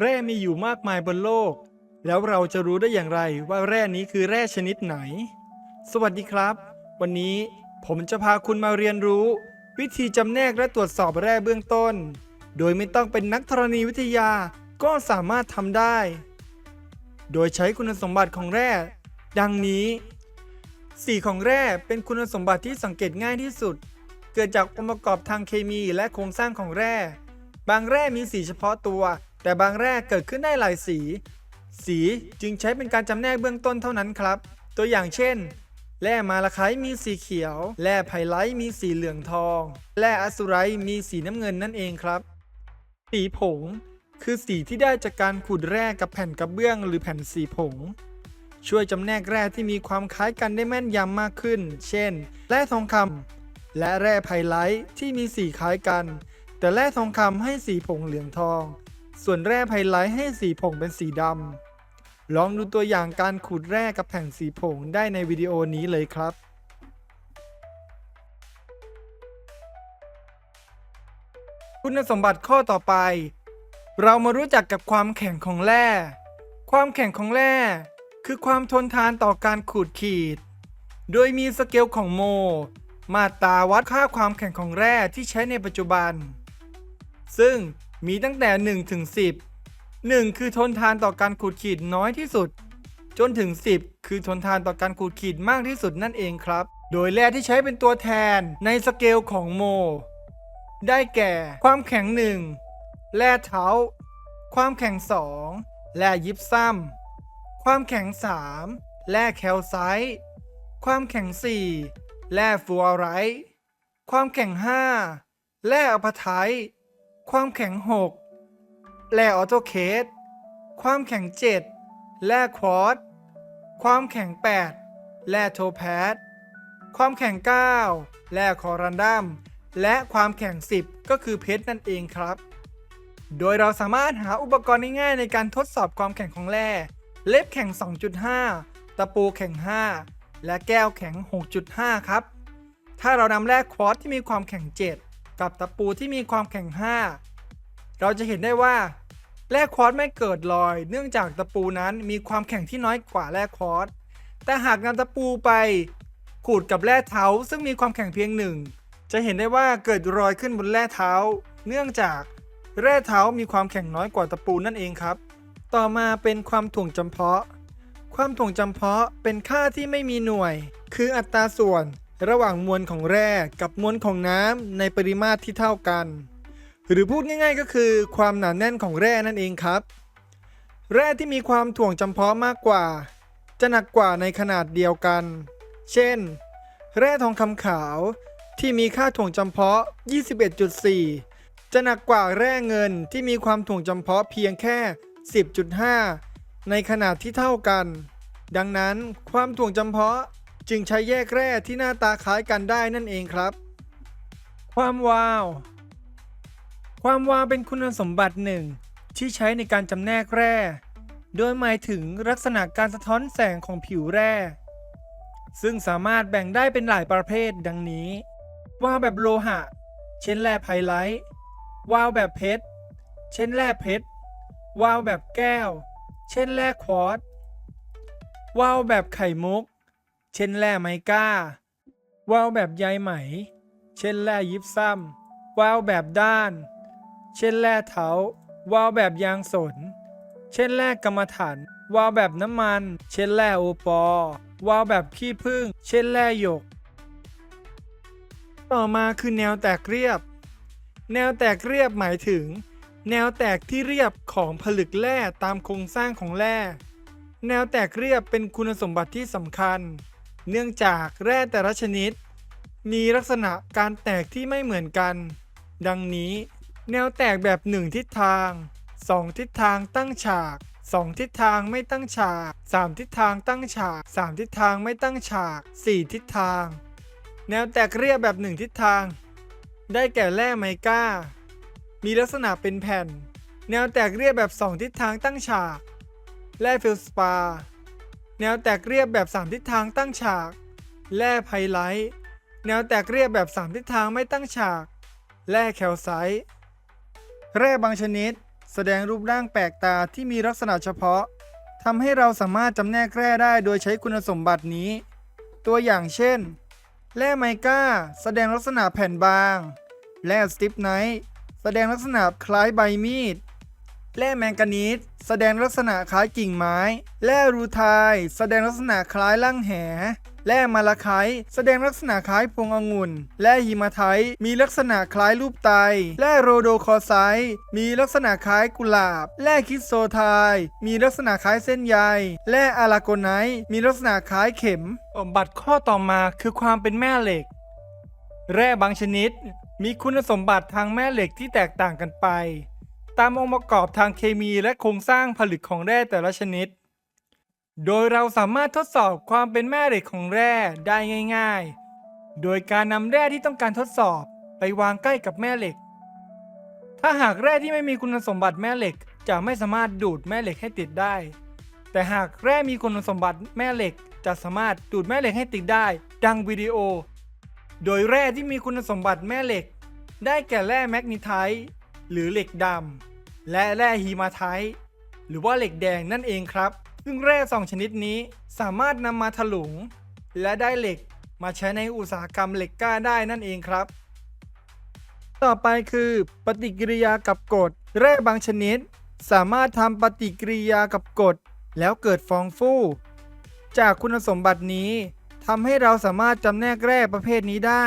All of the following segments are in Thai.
แร่มีอยู่มากมายบนโลก แล้วเราจะรู้ได้อย่างไรว่าแร่นี้คือแร่ชนิดไหน สวัสดีครับ วันนี้ผมจะพาคุณมาเรียนรู้ วิธีจำแนกและตรวจสอบแร่เบื้องต้น โดยไม่ต้องเป็นนักธรณีวิทยาก็สามารถทำได้ โดยใช้คุณสมบัติของแร่ ดังนี้ สีของแร่เป็นคุณสมบัติที่สังเกตง่ายที่สุด เกิดจากองค์ประกอบทางเคมีและโครงสร้างของแร่ บางแร่มีสีเฉพาะตัว แต่บางแร่เกิดขึ้นได้หลายสี สีจึงใช้เป็นการจำแนกเบื้องต้นเท่านั้นครับ ตัวอย่างเช่น แร่มาลาไคมีสีเขียว แร่ไพไลท์มีสีเหลืองทอง แร่อสซูไรมีสีน้ำเงินนั่นเองครับ สีผง คือสีที่ได้จากการขูดแร่กับแผ่นกระเบื้อง หรือแผ่นสีผง ช่วยจำแนกแร่ที่มีความคล้ายกันได้แม่นยำมากขึ้น เช่น แร่ทองคำและแร่ไพไลท์ที่มีสีคล้ายกัน แต่แร่ทองคำให้สีผงเหลืองทอง ส่วนแร่ไพไลท์ให้สีผงเป็นสีดำ ลองดูตัวอย่างการขูดแร่กับแผ่นสีผงได้ในวิดีโอนี้เลยครับคุณสมบัติข้อต่อไป เรามารู้จักกับความแข็งของแร่ ความแข็งของแร่ คือความทนทานต่อการขูดขีด โดยมีสเกลของโม มาตราวัดค่าความแข็งของแร่ที่ใช้ในปัจจุบัน ซึ่ง มีตั้งแต่ 1 ถึง 10 1 คือทนทานต่อการขูดขีดน้อยที่สุด จนถึง 10 คือทนทานต่อการขูดขีดมากที่สุดนั่นเองครับ โดยแร่ที่ใช้เป็นตัวแทนในสเกลของโม ได้แก่ ความแข็ง 1 แร่เท้า ความแข็ง 2 แร่ยิปซัมความแข็ง 3 แร่แคลไซต์ความแข็ง 4 แร่ฟูออไรต์ความแข็ง 5 แร่อะพาไทต์ ความแข็ง 6 แร่ออโตเคสความแข็ง 7 แร่ควอตความแข็ง 8 แร่โทแพสความแข็ง 9 แร่คอรันดัม และความแข็ง 10 ก็คือเพชรนั่นเองครับ โดยเราสามารถหาอุปกรณ์ง่ายๆในการทดสอบความแข็งของแร่เล็บแข็ง 2.5 ตะปูแข็ง 5 และแก้วแข็ง 6.5 ครับ ถ้าเรานำแร่ควอตที่มีความแข็ง 7 กับตะปูที่มีความแข็ง 5 เราจะเห็นได้ว่า แร่ควอตไม่เกิดรอย เนื่องจากตะปูนั้นมีความแข็งที่น้อยกว่าแร่ควอตแต่หากนำตะปูไปขูดกับแร่เท้าซึ่งมีความแข็งเพียงหนึ่งจะเห็นได้ว่าเกิดรอยขึ้นบนแร่เท้า เนื่องจากแร่เท้ามีความแข็งน้อยกว่าตะปูนั่นเองครับ ต่อมาเป็นความถ่วงจำเพาะ ความถ่วงจำเพาะเป็นค่าที่ไม่มีหน่วย คืออัตราส่วน ระหว่างมวลของแร่กับมวลของน้ำในปริมาตรที่เท่ากัน หรือพูดง่ายๆก็คือ ความหนาแน่นของแร่นั่นเองครับ แร่ที่มีความถ่วงจำเพาะมากกว่า จะหนักกว่าในขนาดเดียวกัน เช่น แร่ทองคำขาวที่มีค่าถ่วงจำเพาะ 21.4 จะหนักกว่าแร่เงินที่มีความถ่วงจำเพาะเพียงแค่ 10.5 ในขนาดที่เท่ากัน ดังนั้นความถ่วงจำเพาะ จึงใช้แยกแร่ที่หน้าตาคล้ายกันได้นั่นเองครับ ความวาว ความวาวเป็นคุณสมบัติหนึ่ง ที่ใช้ในการจำแนกแร่ โดยหมายถึงลักษณะการสะท้อนแสงของผิวแร่ ซึ่งสามารถแบ่งได้เป็นหลายประเภทดังนี้ วาวแบบโลหะ เช่นแร่ไพไลท์วาวแบบเพชร เช่นแร่เพชร วาวแบบแก้ว เช่นแร่ควอตซ์วาวแบบไข่มุก เช่นแร่ไมก้า วาวแบบใยไหม เช่นแร่ยิปซัมวาวแบบด้าน เช่นแร่เถาวาวแบบยางสน เช่นแร่กรรมฐาน วาวแบบน้ำมัน เช่นแร่โอปอล์วาวแบบขี้ผึ้ง เช่นแร่หยก ต่อมาคือแนวแตกเรียบ แนวแตกเรียบหมายถึง แนวแตกที่เรียบของผลึกแร่ตามโครงสร้างของแร่ แนวแตกเรียบเป็นคุณสมบัติที่สำคัญ เนื่องจากแร่แต่ละชนิด มีลักษณะการแตกที่ไม่เหมือนกัน ดังนี้ แนวแตกแบบ 1 ทิศทาง 2 ทิศทางตั้งฉาก 2 ทิศทางไม่ตั้งฉาก 3 ทิศทางตั้งฉาก 3 ทิศทางไม่ตั้งฉาก 4 ทิศทาง แนวแตกเรียบแบบ 1 ทิศทาง ได้แก่แร่ไมก้า มีลักษณะเป็นแผ่น แนวแตกเรียบแบบ 2 ทิศทางตั้งฉาก แร่ฟิลสปา แนวแตกเรียบแบบ 3 ทิศทางตั้งฉาก แร่ไพไลท์ แนวแตกเรียบแบบ 3 ทิศทางไม่ตั้งฉาก แร่แคลไซต์แร่บางชนิด แสดงรูปร่างแปลกตาที่มีลักษณะเฉพาะทำให้เราสามารถจำแนกแร่ได้โดยใช้คุณสมบัตินี้ ตัวอย่างเช่น แร่ไมก้า แสดงลักษณะแผ่นบาง แร่สติปไนท์ แสดงลักษณะคล้ายใบมีด แร่แมงกานีสแสดงลักษณะคล้ายกิ่งไม้ แร่รูทายแสดงลักษณะคล้ายล่างแห แร่มาลาไคแสดงลักษณะคล้ายพวงองุ่น แร่หิมาไทมีลักษณะคล้ายรูปไต แร่โรโดคอไซมีลักษณะคล้ายกุหลาบ แร่คิดโซไทมีลักษณะคล้ายเส้นใย แร่อาราโกไนมีลักษณะคล้ายเข็มสมบัติข้อต่อมาคือความเป็นแม่เหล็ก แร่บางชนิด มีคุณสมบัติทางแม่เหล็กที่แตกต่างกันไป ตามองค์ประกอบทางเคมีและโครงสร้างผลึกของแร่แต่ละชนิด โดยเราสามารถทดสอบความเป็นแม่เหล็กของแร่ได้ง่าย ๆ โดยการนำแร่ที่ต้องการทดสอบไปวางใกล้กับแม่เหล็ก ถ้าหากแร่ที่ไม่มีคุณสมบัติแม่เหล็กจะไม่สามารถดูดแม่เหล็กให้ติดได้ แต่หากแร่มีคุณสมบัติแม่เหล็กจะสามารถดูดแม่เหล็กให้ติดได้ ดังวิดีโอ โดยแร่ที่มีคุณสมบัติแม่เหล็ก ได้แก่แร่แมกนีไทต์หรือเหล็กดำ และแร่ฮีมาไทต์หรือว่าเหล็กแดงนั่นเองครับ ซึ่งแร่สองชนิดนี้สามารถนำมาถลุง และได้เหล็กมาใช้ในอุตสาหกรรมเหล็กกล้าได้นั่นเองครับ ต่อไปคือปฏิกิริยากับกรดแร่บางชนิด สามารถทำปฏิกิริยากับกรดแล้วเกิดฟองฟูจากคุณสมบัตินี้ทำให้เราสามารถจำแนกแร่ประเภทนี้ได้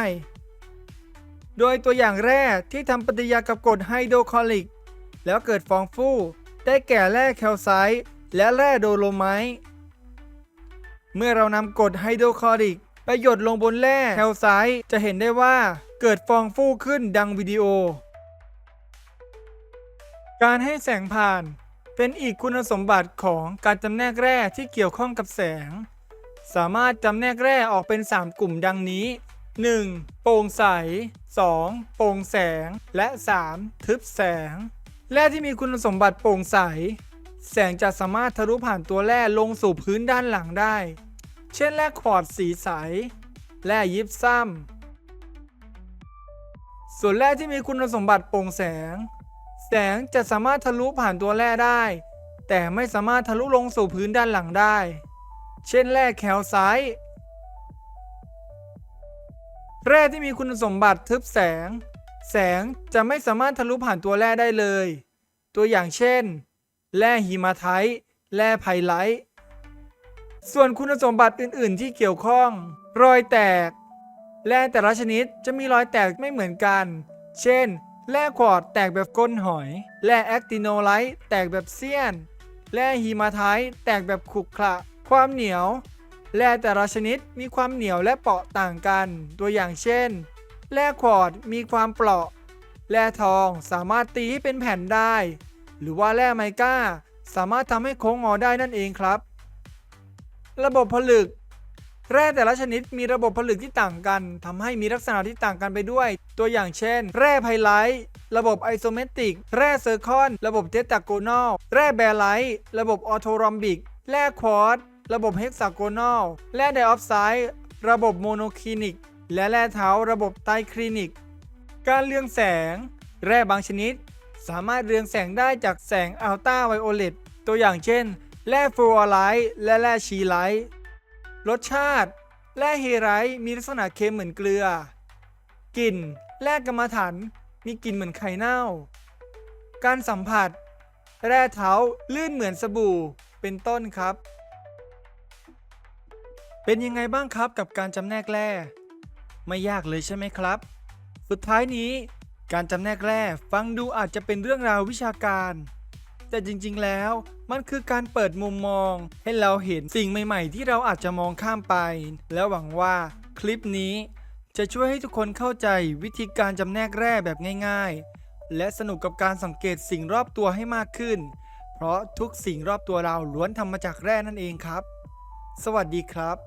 โดยตัวอย่างแร่ที่ทำปฏิกิริยากับกรดไฮโดรคลอริก แล้วเกิดฟองฟู่ได้แก่แร่แคลไซต์และแร่โดโลไมต์เมื่อเรานำกรดไฮโดรคลอริกไปหยดลงบนแร่แคลไซต์จะเห็นได้ว่าเกิดฟองฟู่ขึ้นดังวิดีโอ การให้แสงผ่านเป็นอีกคุณสมบัติของการจำแนกแร่ที่เกี่ยวข้องกับแสง สามารถจำแนกแร่ออกเป็น 3 กลุ่มดังนี้ 1. โปร่งใส 2. โปร่งแสง และ 3. ทึบแสง แร่ที่มีคุณสมบัติโปร่งใส แสงจะสามารถทะลุผ่านตัวแร่ลงสู่พื้นด้านหลังได้ เช่นแร่ควอร์สีใส แร่ยิปซัม ส่วนแร่ที่มีคุณสมบัติโปร่งแสง แสงจะสามารถทะลุผ่านตัวแร่ได้ แต่ไม่สามารถทะลุลงสู่พื้นด้านหลังได้ เช่นแร่แคลไซต์แร่ที่มีคุณสมบัติทึบแสง แสงจะไม่สามารถทะลุผ่านตัวแร่ได้เลย ตัวอย่างเช่น แร่หิมาไทต์แร่ไพไลท์ ส่วนคุณสมบัติอื่น ๆ ที่เกี่ยวข้อง รอยแตก แร่แต่ละชนิดจะมีรอยแตกไม่เหมือนกัน เช่น แร่ควอร์ตแตกแบบก้นหอย แร่แอคติโนไลท์แตกแบบเสี้ยน แร่ฮีมาไทต์แตกแบบขรุขระ ความเหนียว แร่แต่ละชนิดมีความเหนียวและเปราะต่างกัน ตัวอย่างเช่น แร่ควอร์ตมีความเปราะ แร่ทองสามารถตีให้เป็นแผ่นได้ หรือว่าแร่ไมก้า สามารถทำให้โค้งงอได้นั่นเองครับ ระบบผลึก แร่แต่ละชนิดมีระบบผลึกที่ต่างกันทำให้มีลักษณะที่ต่างกันไปด้วย ตัวอย่างเช่น แร่ไพไลท์ ระบบไอโซเมตริก แร่เซอร์คอน ระบบเทตาโกนอล แร่แบไลท์ ระบบออโทรอมบิก แร่ควอตระบบเฮกซาโกนอล แร่ไดออกไซด์ ระบบโมโนคลินิก และแร่เท้าระบบไตรคลินิก การเรืองแสง แร่บางชนิด สามารถเรืองแสงได้จากแสงอัลตราไวโอเลตตัวอย่างเช่น แร่ฟลูออไรด์และแร่ชีไลท์รสชาติ แร่เฮไรท์มีลักษณะเค็มเหมือนเกลือ กลิ่น แร่กรรมฐานมีกลิ่นเหมือนไข่เน่า การสัมผัส แร่เท้าลื่นเหมือนสบู่ เป็นต้นครับ เป็นยังไงบ้างครับกับการจำแนกแร่ ไม่ยากเลยใช่ไหมครับ สุดท้ายนี้การจำแนกแร่ฟังดูอาจจะเป็นเรื่องราววิชาการ แต่จริงๆแล้วมันคือการเปิดมุมมอง ให้เราเห็นสิ่งใหม่ ๆ ที่เราอาจจะมองข้ามไป และหวังว่าคลิปนี้จะช่วยให้ทุกคนเข้าใจวิธีการจำแนกแร่แบบง่าย ๆ และสนุกกับการสังเกตสิ่งรอบตัวให้มากขึ้น เพราะทุกสิ่งรอบตัวเราล้วนทำมาจากแร่นั่นเองครับ สวัสดีครับ